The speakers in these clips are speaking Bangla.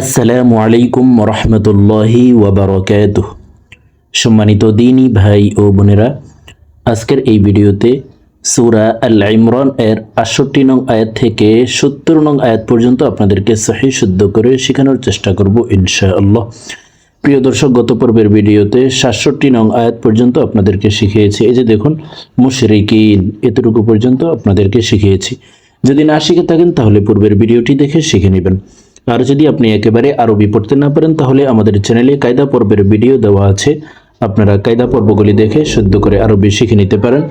আসসালামু আলাইকুম রহমতুল্লাহি ওবরকাত সম্মানিত দিনী ভাই ও বোনেরা, আজকের এই ভিডিওতে সূরা আল ইমরান এর আটষট্টি নং আয়াত থেকে সত্তর নং আয়াত পর্যন্ত আপনাদেরকে সহি শুদ্ধ করে শেখানোর চেষ্টা করব ইনশাআল্লাহ। প্রিয় দর্শক, গত পর্বের ভিডিওতে সাতষট্টি নং আয়াত পর্যন্ত আপনাদেরকে শিখিয়েছি। এই যে দেখুন, মুশরিকিন, এতটুকু পর্যন্ত আপনাদেরকে শিখিয়েছি। যদি না শিখে থাকেন, তাহলে পূর্বের ভিডিওটি দেখে শিখে নেবেন। আর যদি আপনি একেবারে আরবি পড়তে না পারেন তাহলে আমাদের চ্যানেলে কায়দা পর্বের ভিডিও দেওয়া আছে আপনারা কায়দা পর্বগুলি দেখে শুদ্ধ করে আরবি শিখে নিতে পারেন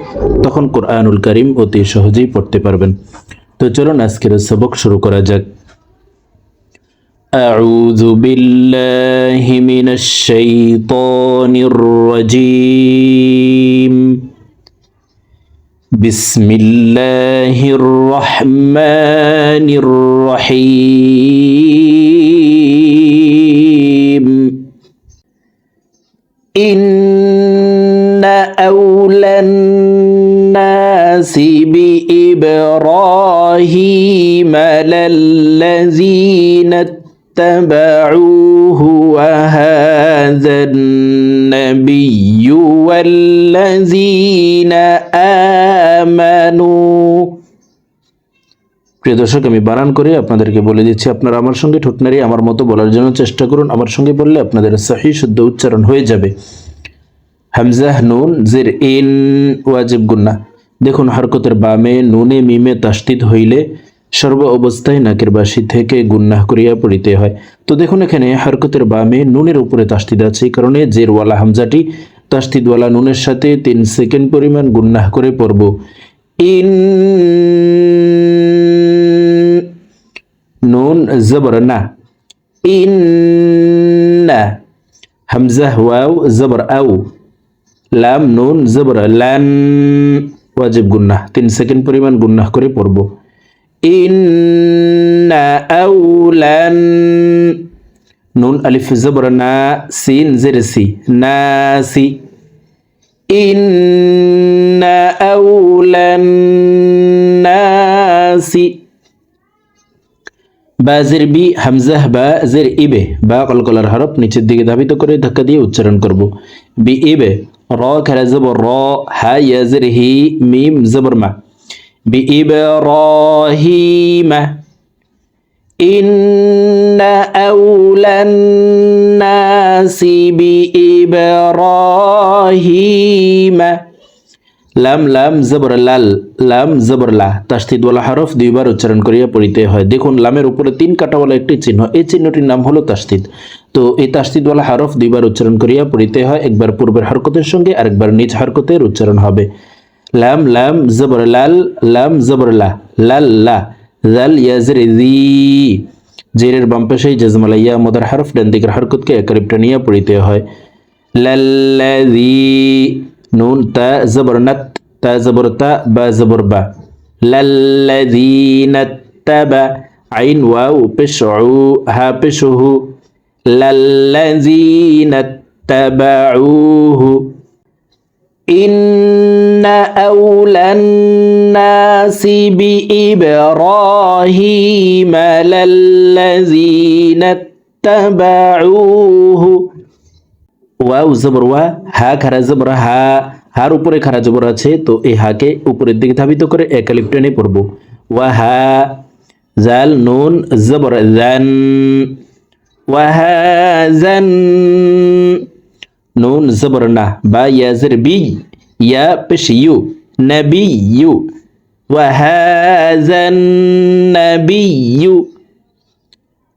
তখন কোরআনুল করিম অতি সহজেই পড়তে পারবেন তো চলুন আজকের সবক শুরু করা যাক أعوذ بالله من الشيطان الرجيم بسم الله الرحمن الرحيم. إن أولى الناس بإبراهيم للذين اتبعوه وهذا النبي والذين آمنوا প্রিয় দর্শক, আমি বানান করে আপনাদেরকে বলে দিচ্ছি, আপনারা আমার সঙ্গে ঠোঁটনারি আমার মতো বলার জন্য চেষ্টা করুন। আমার সঙ্গে বললে আপনাদের সাহি শুদ্ধ উচ্চারণ হয়ে যাবে। হামজাহ নুন, জের, ইন, ওয়াজিব, গুন্না। দেখুন, হরকতের বামে নুনে মিমে তাস্তিদ হইলে সর্ব অবস্থায় নাকের বাসি থেকে গুন্নাহ করিয়া পড়িতে হয়। তো দেখুন এখানে, হরকতের বামে নুনের উপরে তাস্তিদ আছে, এই কারণে জেরওয়ালা হামজাটি তাস্তিদওয়ালা নুনের সাথে তিন সেকেন্ড পরিমাণ গুন্নাহ করে পড়ব। ইন নুন জবর না ইন হামজাহ ওয়াও জবর আউ লাম নুন জবর লান ওয়াজিব গুন্নাহ তিন সেকেন্ড পরিমাণ গুন্নাহ করে পড়ব ইন্না আউলান নুন আলিফ জবর না সিন জের সি নাসি ইন্না আউলান নাসি বা জের বি হামজাহ বা জের ইবে বা কলকলার হরফ নিচের দিকে ধাবিত করে ধাক্কা দিয়ে উচ্চারণ করব বি ইবে র খেলা জব র হা ইয়া জের হি মিম জবর মা বি ইবে রহিমা إن أولى الناس بإبراهيم লাম লাম জবর লাল লাম জবর লা তাস্তিদওয়ালা হরফ দুইবার উচ্চারণ করিয়া পড়িতে হয়। দেখুন, লামের উপরে তিন কাটাওয়ালা একটি চিহ্ন, এই চিহ্নটির নাম হলো তাস্তিদ তো এই তাস্তিদওয়ালা হরফ দুইবার উচ্চারণ করিয়া পড়িতে হয়, একবার পূর্বের হরকতের সঙ্গে আরেকবার নিজ হরকতের উচ্চারণ হবে। লাম লাম জবর লাল লাম জবর লা লাল, লা জাল ইয়াজর জেরের বাম পাশেই জজমালাইয়া মদার হরফ, ডান দিকের হরকতকে একরিব টানিয়া পড়িতে হয়। লাল্লাযী নুন, তা জবর تا زبر تا با زبر با للذين تبع عين واو بشعو ها بشهو للذين اتبعوه. إن أولى الناس بإبراهيم للذين اتبعوه. واو زبر وا هكذا زبر ها. হার উপরে খারা জবর আছে তো এই হাকে উপরের দিকে ধাবিত করে একালিপ টেনে পড়ব ওয়া হা জাল নুন জবর জান ওয়া হা জান নুন জবর না বা ইয়াজের বি ইয়া পেশ ইউ নবী ইউ ওয়া হা জান নবী ইউ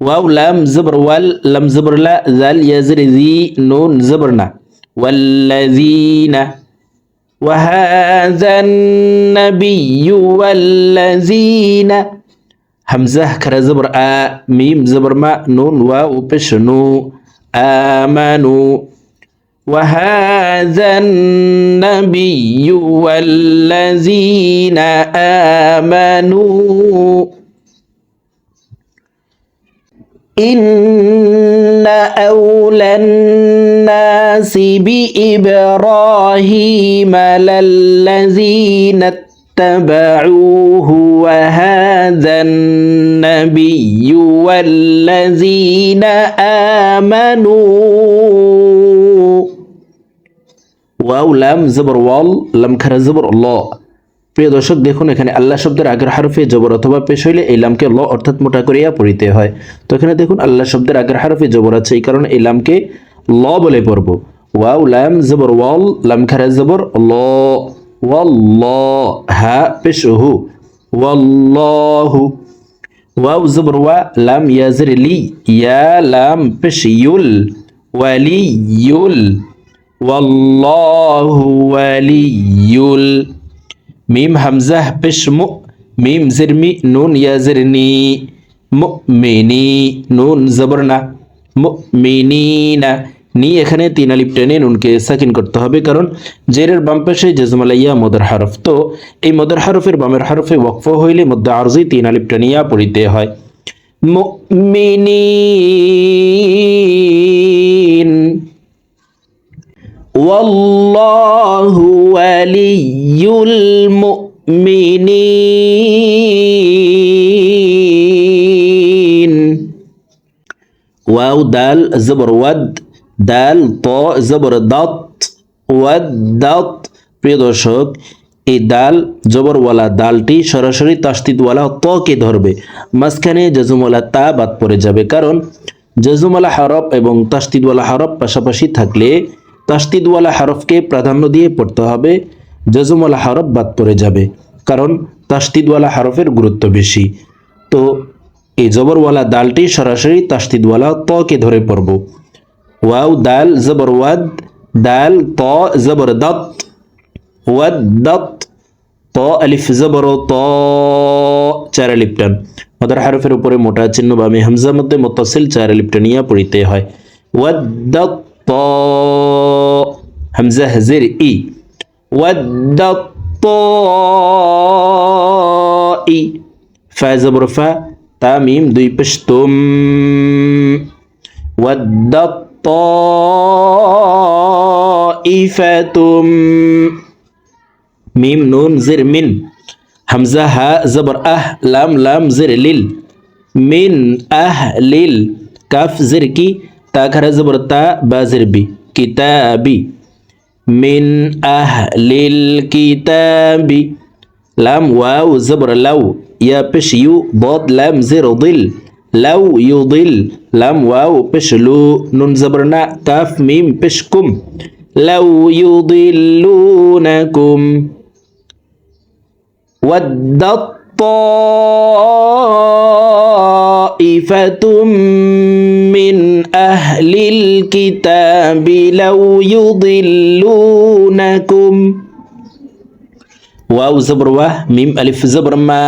واو لام زبر وال لم زبر لا ذال يزر ذي نون زبرنا والذين وهذا النبي والذين همزة كرا زبر آ ميم زبر ما نون واو بشنو؟ آمنوا. وهذا النبي والذين آمنوا. إن أولى الناس بإبراهيم للذين اتبعوه وهذا النبي والذين آمنوا واو لم زبر وال لم كر زبر الله. প্রিয় দর্শক, দেখুন, এখানে আল্লাহ শব্দের আগের হারফে জবর অথবা পেশ হইলে এই লামকে ল অর্থাৎ মোটা করিয়া পড়িতে হয়। তো এখানে দেখুন, আল্লাহ শব্দের আগের হারফে জবর আছে, এই কারণে এই লামকে ল বলে পড়ব। ওয়াও, লাম, জবর, ওয়াল, লাম খারা জবর, ল। ওয়াল ল হা পেশ হু ওয়াল্লাহু। ওয়াও, জবর, ওয়া, লাম ইয়াজের লি। ইয়া, লাম পেশ ইউল ওয়ালি ইউল ওয়াল্লাহু ওয়ালি ইউল মিম হামজাহ পেশ মু, মিম জিরমি, নুন ইয়াজিরনি মুমিনি, নুন জবরনা, মুমিনিনা। নি এখানে তিন আলিপ টেনে নুনকে সাকিন করতে হবে, কারণ জেরের বাম পাশে জেজমালাইয়া মদর হারফ। তো এই মদর হারফের বামের হারফে ওয়াকফ হইলে মধ্য আরজি তিন আলিপ টেনিয়া পড়িতে হয়। মুমিনিন। ওয়াল্লাহু ওয়ালিউল মুমিনিন ওয়াও দাল জবর ওয়াদ দাল ত জবর দাত ওয়াদ দাত প্রিয় এই এই জবর জবরওয়ালা দালটি সরাসরি তাস্তিদওয়ালা তকে ধরবে। মাঝখানে জজুমলা তা বাদ পড়ে যাবে। কারণ, জজুমলা হরফ এবং তাস্তিদওয়ালা হরফ পাশাপাশি থাকলে তাস্তিদওয়ালা হরফকে প্রাধান্য দিয়ে পড়তে হবে জজুমওয়ালা হরফ বাদ পড়ে যাবে, কারণ তাস্তিদওয়ালা হরফের গুরুত্ব বেশি। তো এই জবরওয়ালা দালটি সরাসরি তাস্তিদওয়ালা তকে ধরে পড়ব। ওয়াও, দাল, জবর ওয়াদ, দাল, ত, জবর দত, ওয়াদ, দত, ত, আলিফ, জবর, ত, চার আলিফ টান। মদার হারফের উপরে মোটা চিহ্ন বামে হামজা মধ্যে মুতাসিল চার আলিফ টানিয়া পড়িতে হয়। ওয়াদ, দত طاء همزة زر إي. ود الطائي فاز برفا تاميم دوي بشتم. ود الطائفة ميم نون زر من. همزة ها زبر أه. لام لام زر لل من أهل كاف زر كي. تاخرز برتا بازربي كتابي من أهل الكتاب لام واو زبر لو يا بشيو ضاد لام زر ضل لو يضل لام واو بشلو نون زبرنا كاف ميم بشكم لو يضلونكم ود الطائفة من أهل الكتاب لو يضلونكم واو زبر واه ميم ألف زبر ما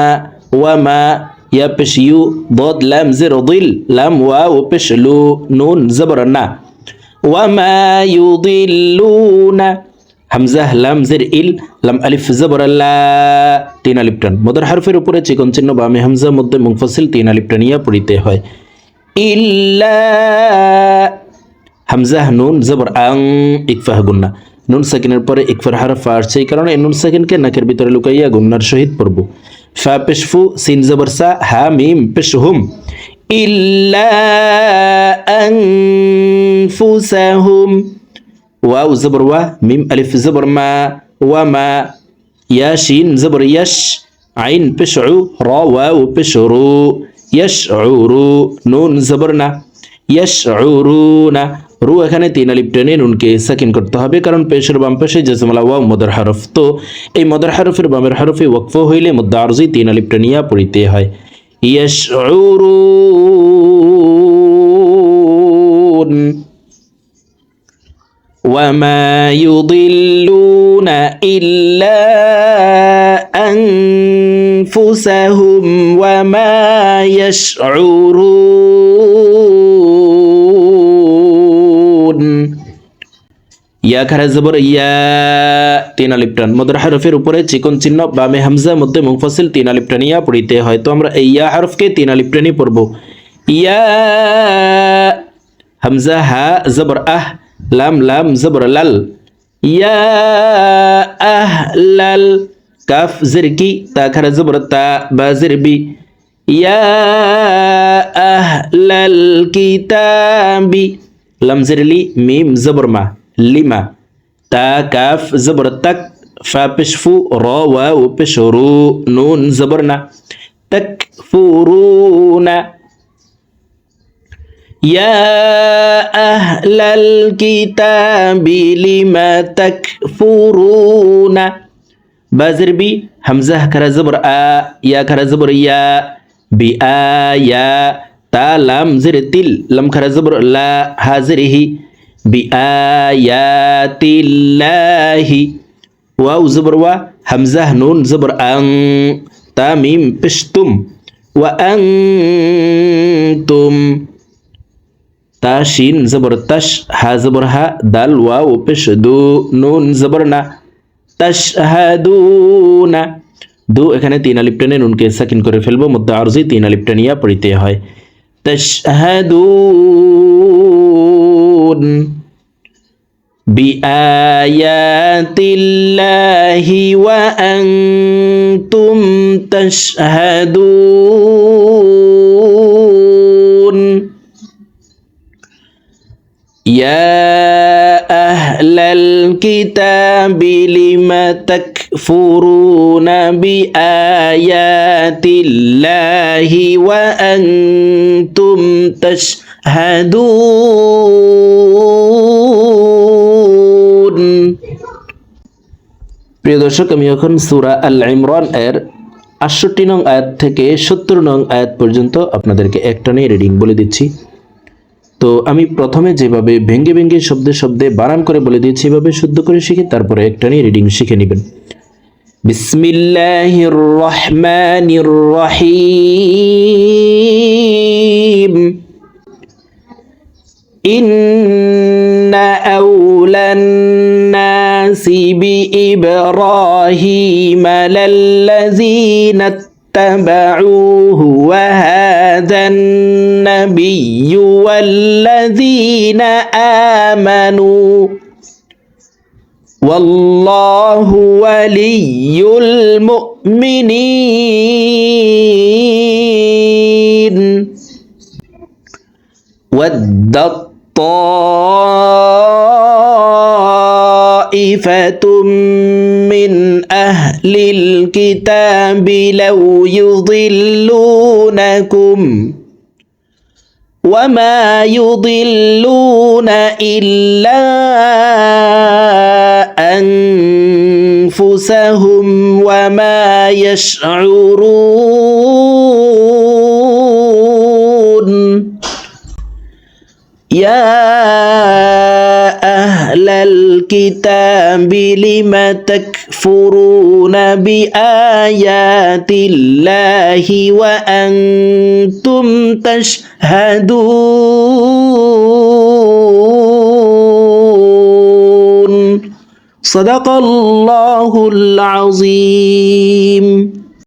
وما ইয়া পেশ ইউ দদ লাম জের দিল লাম ওয়া ও পেশ লু নুন জবর না ওয়ামা ইউদিল্লুনা হামজাহ লাম জের ইল লাম আলিফ জবর লা তিন আলিফ টান মদর হারফের উপরে চিকন চিহ্ন বামে হামজা মধ্যে মুংফসিল তিন আলিফ টানিয়া পড়িতে হয় ইল্লা হামজাহ নুন জবর আং ইকফাহ গুন্না নুন সেকেন্ডের পরে ইকফার হারফ আসছে এই কারণে নুন সেকেন্ডকে নাকের ভিতরে লুকাইয়া গুন্নার সহিত পড়ব ফা পেশফু সিন জবর সা হা মিম পেশহুম ইল্লা আনফুসাহুম ওয়াও জবর ওয়া মিম আলিফ জবর মা ওয়া মা ইয়া শিন জবর ইয়াশ আইন পেশউ র ওয়াও পেশরু ইয়াশউরু নুন জবর না ইয়াশউরুনা রু এখানে তিন আলিপ টেনে নুনকে সাকিন করতে হবে কারণ পেশের বাম পাশে জেসমালা ওয়া মদর হারফ তো এই মদর হারফের বামের হারফে ওয়াকফ হইলে মদ্দা আরজি তিন আলিপ টেনিয়া পড়িতে হয় ইয়াশউরুন وما يضلون إلا أنفسهم وما يشعرون ইয়া খারা জবর ইয়া তিন আলিপটান মদর হারফের উপরে চিকন চিহ্ন বামে হামজা মধ্যে মুফাসিল তিন আলিপটানিয়া পড়িতে হয় তো আমরা এই ইয়া হারফকে তিন আলিপটানি পড়ব ইয়া হামজা হা জবর আহ লাম লাম জবর লাল ইয়া আহ লাল كاف زركي تاكر زبرتا بازربي. يا أهل الكتاب لم زرلي ميم زبرما. لما؟ تا كاف زبرتك فبشفو روا واو بشرو نون زبرنا. تكفرون يا أهل الكتاب لم تكفرون በዝርቢ ሐምዛህ ከረዝብር አ ያ ከረዝብር ያ ቢአ ያ ታ ላም ዝር ቲል ለም ከረዝብር ላ ሃዝርሂ ቢአያቲላሂ ዋው ዝብር ዋ ሐምዛህ ኑን ዝብር አን ታሚም ብሽቱም ወአንቱም ታሺን ዝብር ታሽ ሃ ዝብር ሃ ዳል ዋው ብሽ ዱ ኑን ዝብርና তাশহাদুনা দু এখানে তিন আলিফ টেনে নুনকে সাকিন করে ফেলবো মধ্যে আরজি তিন আলিফ টেনিয়া পড়িতে হয় তাশহাদুন بآيات الله وأنتم تشهدون يا أهل الكتاب لم تكفرون بآيات الله وأنتم تشهدون প্রিয় দর্শক আমি এখন সুরা আল ইমরান এর আটষট্টি নং আয়াত থেকে সত্তর নং আয়াত পর্যন্ত আপনাদেরকে একটানে রিডিং বলে দিচ্ছি তো আমি প্রথমে যেভাবে ভেঙ্গে ভেঙ্গে শব্দে শব্দে বানান করে বলে দিয়েছি এভাবে শুদ্ধ করে শিখে তারপরে একটা নিয়ে রিডিং শিখে নেবেন বিসমিল্লাহির রহমানির রহিম إن أولى الناس بإبراهيم للذين اتبعوه وهذا النبي والذين آمنوا. والله ولي المؤمنين. ود طائفة من أهل الكتاب لو يضلونكم وما يضلون إلا أنفسهم وما يشعرون يا أهل الكتاب لم تكفرون بآيات الله وأنتم تشهدون صدق الله العظيم